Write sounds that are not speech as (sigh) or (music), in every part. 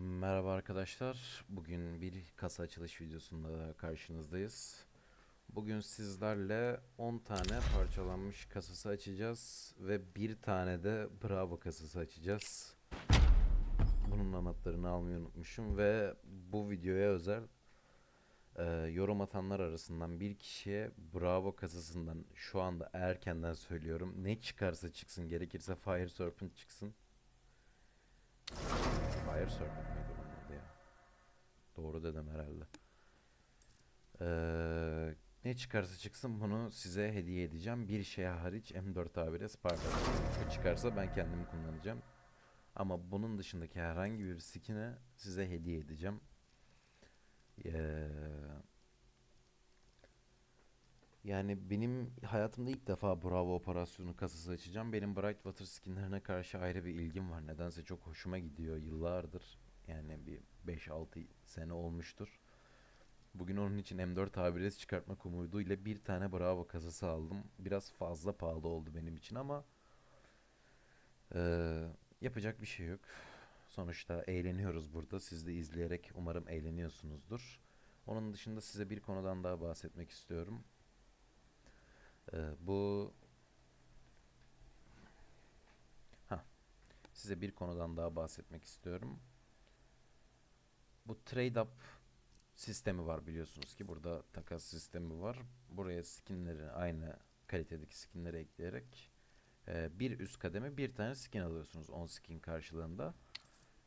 Merhaba arkadaşlar. Bugün bir kasa açılış videosunda karşınızdayız. Bugün sizlerle 10 tane parçalanmış kasası açacağız ve bir tane de Bravo kasası açacağız. Bunun anahtarını almayı unutmuşum ve bu videoya özel e, yorum atanlar arasından bir kişiye Bravo kasasından şu anda erkenden söylüyorum. Ne çıkarsa çıksın gerekirse Fire Serpent çıksın. Fire Serpent miydi bunun adı ya? Doğru dedim herhalde. Ee, ne çıkarsa çıksın bunu size hediye edeceğim. Bir şey hariç M4A1'e Sparta. Çıkarsa ben kendim kullanacağım. Ama bunun dışındaki herhangi bir skin'e size hediye edeceğim. Ee, yani benim hayatımda ilk defa Bravo operasyonu kasası açacağım. Benim Brightwater skinlerine karşı ayrı bir ilgim var. Nedense çok hoşuma gidiyor yıllardır. Yani bir 5-6 sene olmuştur. Bugün onun için M4 A1S çıkartmak umuduyla bir tane Bravo kasası aldım. Biraz fazla pahalı oldu benim için ama eee, yapacak bir şey yok. Sonuçta eğleniyoruz burada. Siz de izleyerek umarım eğleniyorsunuzdur. Onun dışında size bir konudan daha bahsetmek istiyorum. Eee, bu ha size bir konudan daha bahsetmek istiyorum. Bu trade up sistemi var biliyorsunuz ki burada takas sistemi var. Buraya skinleri aynı kalitedeki skinleri ekleyerek e, bir üst kademe bir tane skin alıyorsunuz 10 skin karşılığında.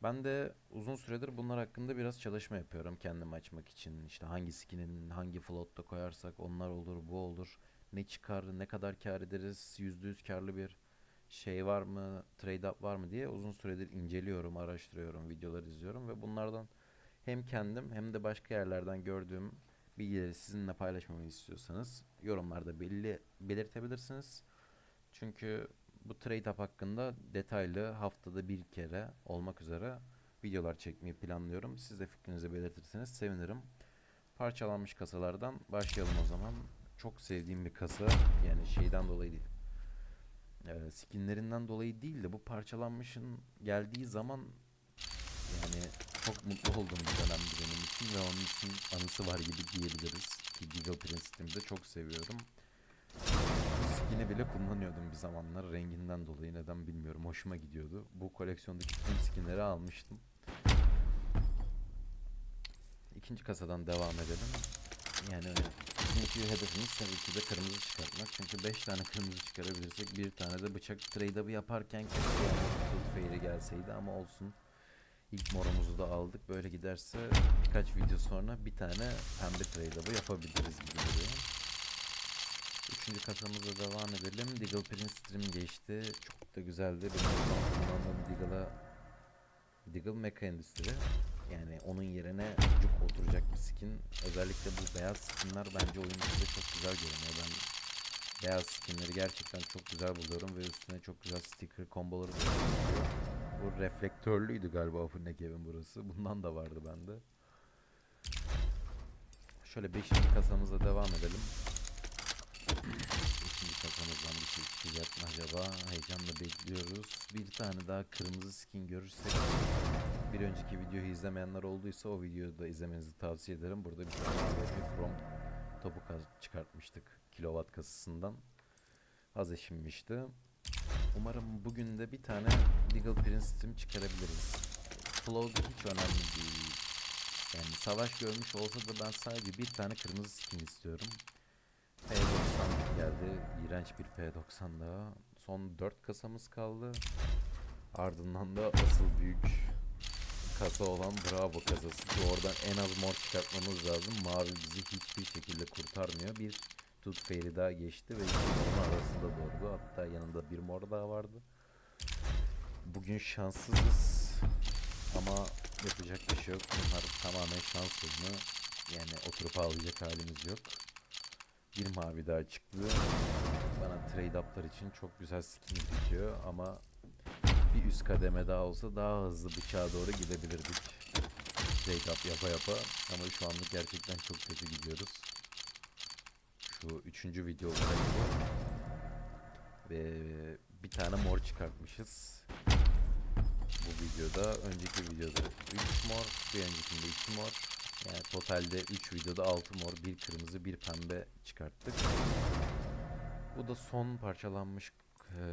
Ben de uzun süredir bunlar hakkında biraz çalışma yapıyorum kendimi açmak için. İşte hangi skinin hangi flotta koyarsak onlar olur bu olur. Ne çıkar ne kadar kar ederiz %100 karlı bir şey var mı trade up var mı diye uzun süredir inceliyorum araştırıyorum videolar izliyorum ve bunlardan hem kendim hem de başka yerlerden gördüğüm bilgileri sizinle paylaşmamı istiyorsanız yorumlarda belli belirtebilirsiniz. Çünkü bu trade up hakkında detaylı haftada bir kere olmak üzere videolar çekmeyi planlıyorum. Siz de fikrinizi belirtirseniz sevinirim. Parçalanmış kasalardan başlayalım o zaman. Çok sevdiğim bir kasa yani şeyden dolayı değil. Ee, skinlerinden dolayı değil de bu parçalanmışın geldiği zaman yani çok mutlu olduğum bir dönemdi benim için ve onun için anısı var gibi diyebiliriz. Ki Giga Prince'de çok seviyorum. Bu skin'i bile kullanıyordum bir zamanlar renginden dolayı neden bilmiyorum hoşuma gidiyordu. Bu koleksiyondaki tüm skinleri almıştım. İkinci kasadan devam edelim. Yani ikinci hedefimiz tabii ki de kırmızı çıkartmak. Çünkü 5 tane kırmızı çıkarabilirsek bir tane de bıçak trade-up'ı yaparken keşke gelseydi ama olsun. İlk morumuzu da aldık. Böyle giderse birkaç video sonra bir tane pembe trade-up'ı yapabiliriz gibi duruyor. Üçüncü kasamıza devam edelim. Deagle Prince Stream geçti. Çok da güzeldi. Benim kullandığım Deagle'a Deagle Mecha Endüstri. Yani onun yerine oturacak bir skin. Özellikle bu beyaz skinler bence oyun çok güzel görünüyor. Ben beyaz skinleri gerçekten çok güzel buluyorum ve üstüne çok güzel sticker komboları. Bu reflektörlüydü galiba bu Nekev'in burası. Bundan da vardı bende. Şöyle 5. kasamıza devam edelim. 5. kasamızdan bir şey çıkacak mı acaba? Heyecanla bekliyoruz. Bir tane daha kırmızı skin görürsek bir önceki videoyu izlemeyenler olduysa o videoyu da izlemenizi tavsiye ederim. Burada bir tane bir Chrome topu ka- çıkartmıştık kilowatt kasasından. Az eşinmişti. Umarım bugün de bir tane Deagle Prince Stream çıkarabiliriz. Flow hiç önemli değil. Yani savaş görmüş olsa da ben sadece bir tane kırmızı skin istiyorum. P90 geldi. İğrenç bir P90 daha. Son 4 kasamız kaldı. Ardından da asıl büyük kasa olan Bravo kasası ki oradan en az mor çıkartmamız lazım. Mavi bizi hiçbir şekilde kurtarmıyor. Bir Tooth Fairy daha geçti ve morun arasında doğdu. Hatta yanında bir mor daha vardı. Bugün şanssızız ama yapacak bir şey yok. Bunlar tamamen şans oyunu. Yani oturup ağlayacak halimiz yok. Bir mavi daha çıktı. Bana trade up'lar için çok güzel skin bitiyor ama bir üst kademe daha olsa daha hızlı bıçağa doğru gidebilirdik. Up yapa yapa ama şu anlık gerçekten çok kötü gidiyoruz. Şu üçüncü video bu. Ve bir tane mor çıkartmışız. Bu videoda. Önceki videoda 3 mor, bir öncekinde 2 mor. Yani totalde 3 videoda 6 mor, 1 kırmızı, 1 pembe çıkarttık. Bu da son parçalanmış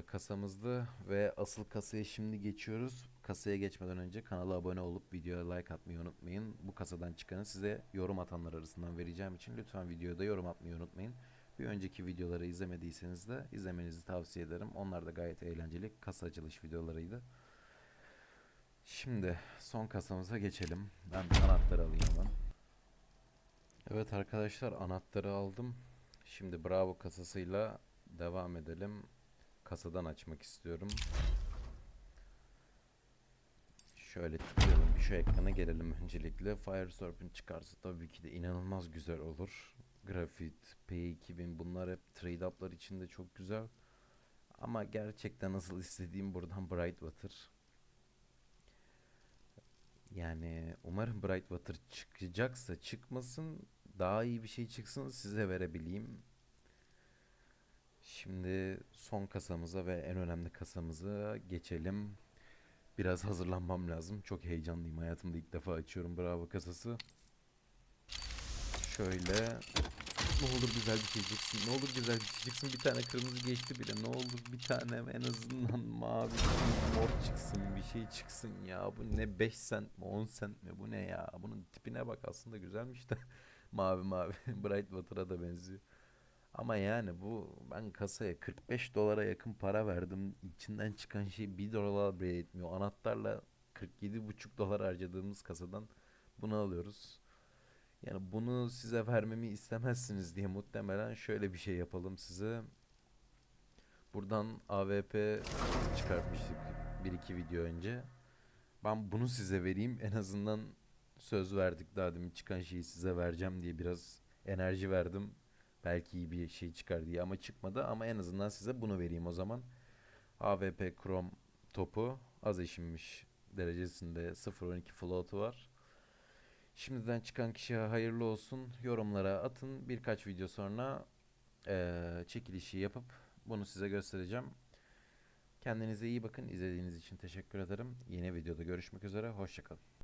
kasamızdı ve asıl kasaya şimdi geçiyoruz. Kasaya geçmeden önce kanala abone olup videoya like atmayı unutmayın. Bu kasadan çıkanı size yorum atanlar arasından vereceğim için lütfen videoda yorum atmayı unutmayın. Bir önceki videoları izlemediyseniz de izlemenizi tavsiye ederim. Onlar da gayet eğlenceli kasa açılış videolarıydı. Şimdi son kasamıza geçelim. Ben anahtarı alayım hemen. Evet arkadaşlar anahtarı aldım. Şimdi Bravo kasasıyla devam edelim. Kasadan açmak istiyorum. Şöyle tıklayalım. Bir şu ekrana gelelim öncelikle. Fire çıkarsa tabii ki de inanılmaz güzel olur. Grafit, P2000 bunlar hep trade up'lar için de çok güzel. Ama gerçekten asıl istediğim buradan Brightwater. Yani umarım Brightwater çıkacaksa çıkmasın. Daha iyi bir şey çıksın size verebileyim. Şimdi son kasamıza ve en önemli kasamıza geçelim. Biraz hazırlanmam lazım. Çok heyecanlıyım. Hayatımda ilk defa açıyorum Bravo kasası. Şöyle. Ne olur güzel bir şey çıksın. Ne olur güzel bir şey çıksın. Bir tane kırmızı geçti bile. Ne olur bir tane en azından mavi mor çıksın. Bir şey çıksın ya. Bu ne 5 sent mi 10 sent mi? Bu ne ya? Bunun tipine bak aslında güzelmiş de. (laughs) mavi mavi. (laughs) Brightwater'a da benziyor. Ama yani bu ben kasaya 45 dolara yakın para verdim. İçinden çıkan şey 1 dolar bile etmiyor. Anahtarla 47,5 dolar harcadığımız kasadan bunu alıyoruz. Yani bunu size vermemi istemezsiniz diye muhtemelen şöyle bir şey yapalım size. Buradan AWP çıkartmıştık bir iki video önce. Ben bunu size vereyim. En azından söz verdik daha demin çıkan şeyi size vereceğim diye biraz enerji verdim. Belki iyi bir şey çıkar diye ama çıkmadı. Ama en azından size bunu vereyim o zaman. AWP Chrome topu az eşinmiş derecesinde 0.12 float'u var. Şimdiden çıkan kişiye hayırlı olsun. Yorumlara atın. Birkaç video sonra eee, çekilişi yapıp bunu size göstereceğim. Kendinize iyi bakın. İzlediğiniz için teşekkür ederim. Yeni videoda görüşmek üzere. Hoşçakalın.